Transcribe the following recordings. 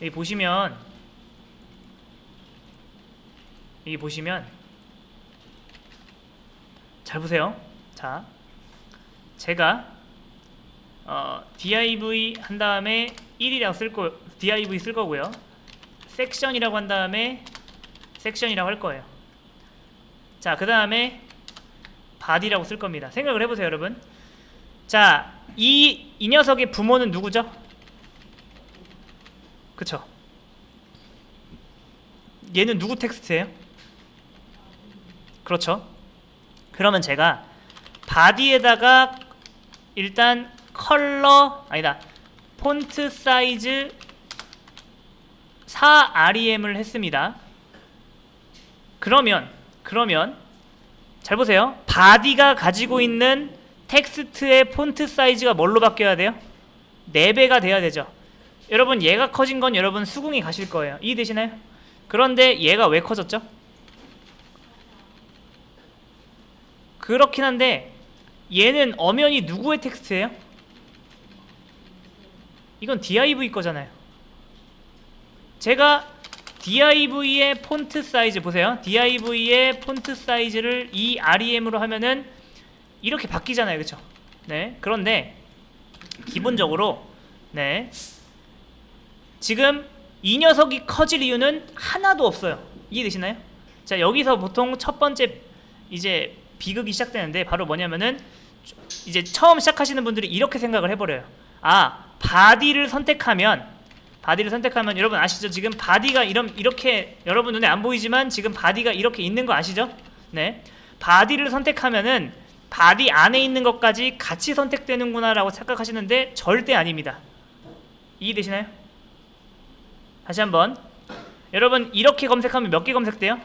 여기 보시면 여기 보시면 잘 보세요. 자, 제가 어, div 한 다음에 1이라고 쓸 거, div 쓸 거고요. 섹션이라고 한 다음에 섹션이라고 할 거예요. 자, 그 다음에 body라고 쓸 겁니다. 생각을 해보세요, 여러분. 자, 이, 이 녀석의 부모는 누구죠? 그쵸? 얘는 누구 텍스트예요? 그렇죠? 그러면 제가 바디에다가 일단 컬러 아니다 폰트 사이즈 4 REM을 했습니다. 그러면 그러면 잘 보세요. 바디가 가지고 있는 텍스트의 폰트 사이즈가 뭘로 바뀌어야 돼요? 4배가 돼야 되죠. 여러분 얘가 커진 건 여러분 수긍이 가실 거예요. 이해되시나요? 그런데 얘가 왜 커졌죠? 그렇긴 한데 얘는 엄연히 누구의 텍스트예요? 이건 div 거잖아요. 제가 div의 폰트 사이즈 보세요. div의 폰트 사이즈를 이 rem으로 하면은 이렇게 바뀌잖아요. 그렇죠? 네. 그런데 기본적으로 네. 지금 이 녀석이 커질 이유는 하나도 없어요. 이해되시나요? 자, 여기서 보통 첫 번째 이제 비극이 시작되는데 바로 뭐냐면은 이제 처음 시작하시는 분들이 이렇게 생각을 해버려요. 아, 바디를 선택하면 바디를 선택하면 여러분 아시죠? 지금 바디가 이런 이렇게 여러분 눈에 안 보이지만 지금 바디가 이렇게 있는 거 아시죠? 네. 바디를 선택하면은 바디 안에 있는 것까지 같이 선택되는구나라고 착각하시는데 절대 아닙니다. 이해되시나요? 다시 한번 여러분 이렇게 검색하면 몇 개 검색돼요?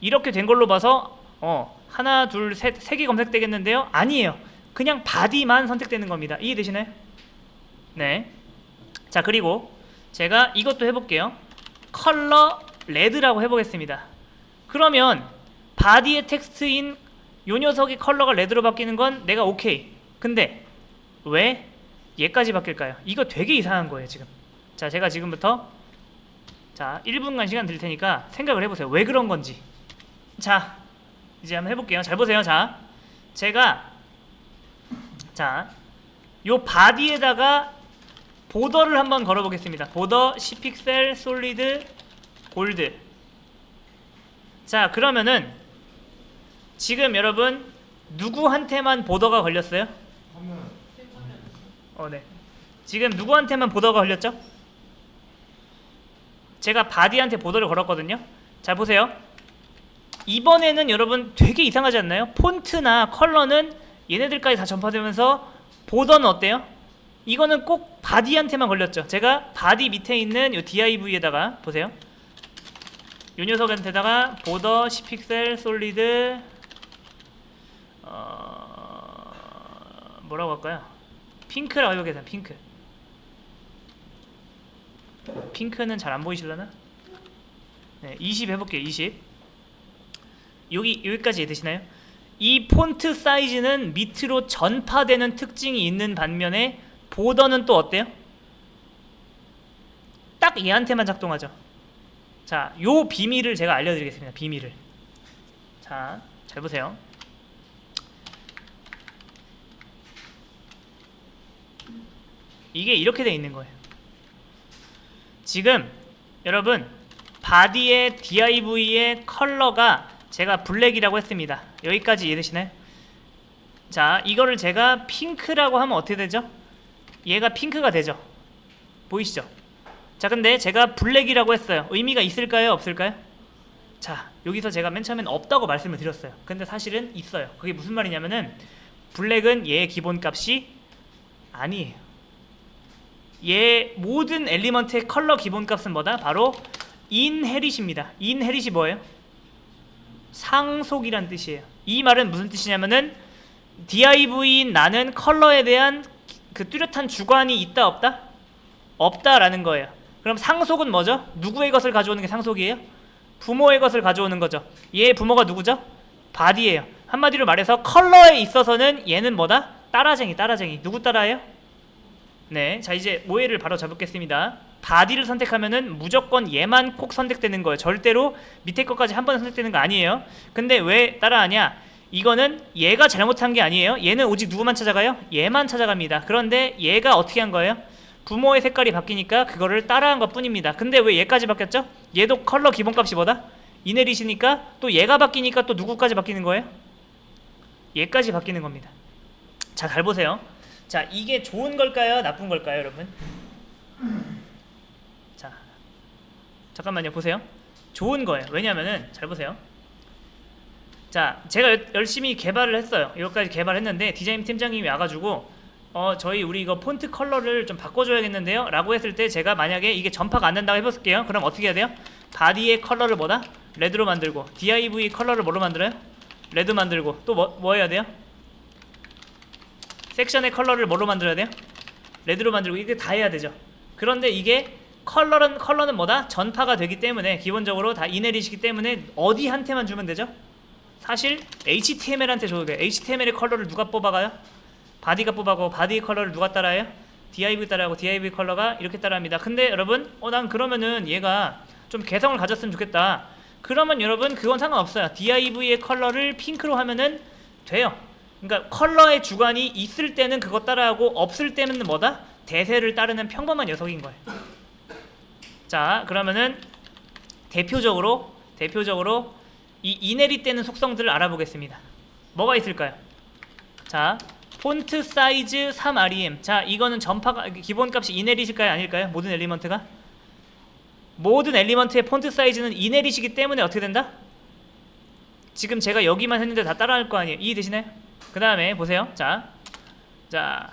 이렇게 된 걸로 봐서 어 하나 둘셋세 개 검색되겠는데요? 아니에요. 그냥 바디만 선택되는 겁니다. 이해되시나요? 네. 자 그리고 제가 이것도 해볼게요. 컬러 레드라고 해보겠습니다. 그러면 바디의 텍스트인 요 녀석의 컬러가 레드로 바뀌는 건 내가 오케이. 근데 왜 얘까지 바뀔까요? 이거 되게 이상한 거예요 지금. 자 제가 지금부터 자 1분간 시간 드릴 테니까 생각을 해보세요. 왜 그런 건지. 자 이제 한번 해볼게요. 잘 보세요. 자 제가 자 요 바디에다가 보더를 한번 걸어보겠습니다. 보더 10픽셀 솔리드 골드. 자 그러면은 지금 여러분 누구한테만 보더가 걸렸어요? 어, 네. 지금 누구한테만 보더가 걸렸죠? 제가 바디한테 보더를 걸었거든요. 자 보세요. 이번에는 여러분 되게 이상하지 않나요? 폰트나 컬러는 얘네들까지 다 전파되면서 보더는 어때요? 이거는 꼭 바디한테만 걸렸죠. 제가 바디 밑에 있는 이 div에다가 보세요. 요 녀석한테다가 보더 10픽셀 솔리드 어... 뭐라고 할까요? 핑크라고 해보겠습니다. 핑크. 핑크는 잘 안 보이실려나? 네, 20 해볼게요. 20. 여기 여기까지 이해되시나요? 이 폰트 사이즈는 밑으로 전파되는 특징이 있는 반면에 보더는 또 어때요? 딱 얘한테만 작동하죠. 자, 요 비밀을 제가 알려드리겠습니다. 비밀을. 자, 잘 보세요. 이게 이렇게 돼 있는 거예요. 지금 여러분 바디의 div의 컬러가 제가 블랙이라고 했습니다. 여기까지 이해되시나요? 자, 이거를 제가 핑크라고 하면 어떻게 되죠? 얘가 핑크가 되죠. 보이시죠? 자, 근데 제가 블랙이라고 했어요. 의미가 있을까요? 없을까요? 자, 여기서 제가 맨 처음엔 없다고 말씀을 드렸어요. 근데 사실은 있어요. 그게 무슨 말이냐면은 블랙은 얘의 기본값이 아니에요. 얘 모든 엘리먼트의 컬러 기본값은 뭐다? 바로 인헤릿입니다. 인헤릿이 뭐예요? 상속이란 뜻이에요. 이 말은 무슨 뜻이냐면은 div인 나는 컬러에 대한 그 뚜렷한 주관이 있다 없다? 없다라는 거예요. 그럼 상속은 뭐죠? 누구의 것을 가져오는 게 상속이에요? 부모의 것을 가져오는 거죠. 얘의 부모가 누구죠? 바디예요. 한마디로 말해서 컬러에 있어서는 얘는 뭐다? 따라쟁이, 따라쟁이. 누구 따라해요? 네, 자 이제 모해를 바로 잡겠습니다. 바디를 선택하면은 무조건 얘만 콕 선택되는 거예요. 절대로 밑에 것까지 한 번에 선택되는 거 아니에요. 근데 왜 따라하냐? 이거는 얘가 잘못한 게 아니에요. 얘는 오직 누구만 찾아가요? 얘만 찾아갑니다. 그런데 얘가 어떻게 한 거예요? 부모의 색깔이 바뀌니까 그거를 따라한 것 뿐입니다. 근데 왜 얘까지 바뀌었죠? 얘도 컬러 기본값이 뭐다? 이내리시니까 또 얘가 바뀌니까 또 누구까지 바뀌는 거예요? 얘까지 바뀌는 겁니다. 자, 잘 보세요. 자, 이게 좋은 걸까요? 나쁜 걸까요, 여러분? 자, 잠깐만요. 보세요. 좋은 거예요. 왜냐면은 잘 보세요. 자, 제가 여- 열심히 개발을 했어요. 이것까지 개발했는데 디자인 팀장님이 와가지고 어 저희 우리 이거 폰트 컬러를 좀 바꿔줘야겠는데요. 라고 했을 때 제가 만약에 이게 전파가 안 된다고 해볼게요. 그럼 어떻게 해야 돼요? 바디의 컬러를 뭐다? 레드로 만들고 div 컬러를 뭐로 만들어요? 레드 만들고 또 뭐 뭐 해야 돼요? 섹션의 컬러를 뭐로 만들어야 돼요? 레드로 만들고 이게 다 해야 되죠. 그런데 이게 컬러는 컬러는 뭐다? 전파가 되기 때문에 기본적으로 다 이내리시기 때문에 어디 한테만 주면 되죠? 사실 HTML한테 줘도 돼요. HTML의 컬러를 누가 뽑아가요? 바디가 뽑아고 바디 컬러를 누가 따라해요? div 따라하고 div 컬러가 이렇게 따라합니다. 근데 여러분, 어 난 그러면은 얘가 좀 개성을 가졌으면 좋겠다. 그러면 여러분 그건 상관없어요. div의 컬러를 핑크로 하면은 돼요. 그러니까 컬러의 주관이 있을 때는 그거 따라하고 없을 때는 뭐다? 대세를 따르는 평범한 녀석인 거예요. 자, 그러면은 대표적으로 대표적으로 이 이내리 때는 속성들을 알아보겠습니다. 뭐가 있을까요? 자, 폰트 사이즈 3rem. 자, 이거는 전파가 기본값이 이내리실까요, 아닐까요? 모든 엘리먼트가 모든 엘리먼트의 폰트 사이즈는 이내리시기 때문에 어떻게 된다? 지금 제가 여기만 했는데 다 따라할 거 아니에요. 이해되시나요? 그 다음에 보세요. 자, 자,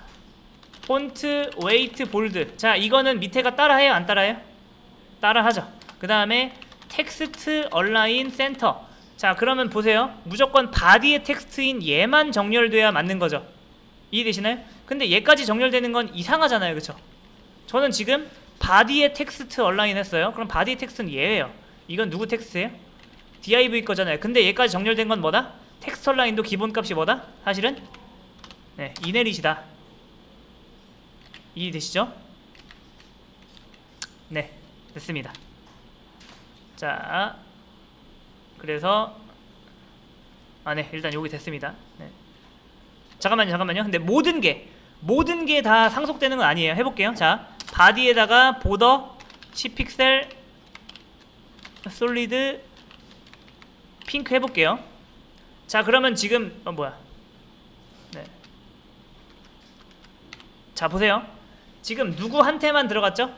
폰트 웨이트 볼드. 자, 이거는 밑에가 따라해요, 안 따라해요? 따라하죠. 그 다음에 텍스트 얼라인 센터. 자, 그러면 보세요. 무조건 바디의 텍스트인 얘만 정렬돼야 맞는 거죠. 이해되시나요? 근데 얘까지 정렬되는 건 이상하잖아요, 그렇죠? 저는 지금 바디의 텍스트 얼라인 했어요. 그럼 바디 텍스트는 얘예요. 이건 누구 텍스트예요? div 거잖아요. 근데 얘까지 정렬된 건 뭐다? 텍스트 얼라인도 기본값이 뭐다? 사실은 네, 이내리시다. 이해되시죠? 네, 됐습니다. 자, 그래서 아, 네, 일단 여기 됐습니다. 네. 잠깐만요, 잠깐만요. 근데 모든 게 모든 게 다 상속되는 건 아니에요. 해볼게요. 자, 바디에다가 보더 10픽셀 솔리드 핑크 해볼게요. 자, 그러면 지금 어 뭐야? 네. 자, 보세요. 지금 누구한테만 들어갔죠?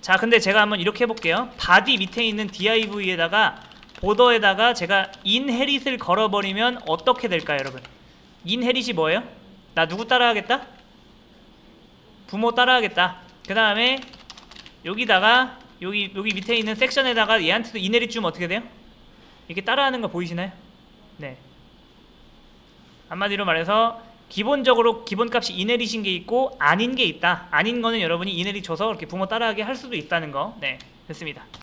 자, 근데 제가 한번 이렇게 해볼게요. 바디 밑에 있는 div에다가 보더에다가 제가 인헤릿을 걸어버리면 어떻게 될까요, 여러분? 인헤릿이 뭐예요? 나 누구 따라하겠다? 부모 따라하겠다. 그 다음에 여기다가 여기 여기 밑에 있는 섹션에다가 얘한테도 인헤릿 주면 어떻게 돼요? 이렇게 따라하는 거 보이시나요? 네. 한마디로 말해서 기본적으로 기본값이 이내리신 게 있고 아닌 게 있다. 아닌 거는 여러분이 이내리 줘서 이렇게 부모 따라하게 할 수도 있다는 거. 네, 됐습니다.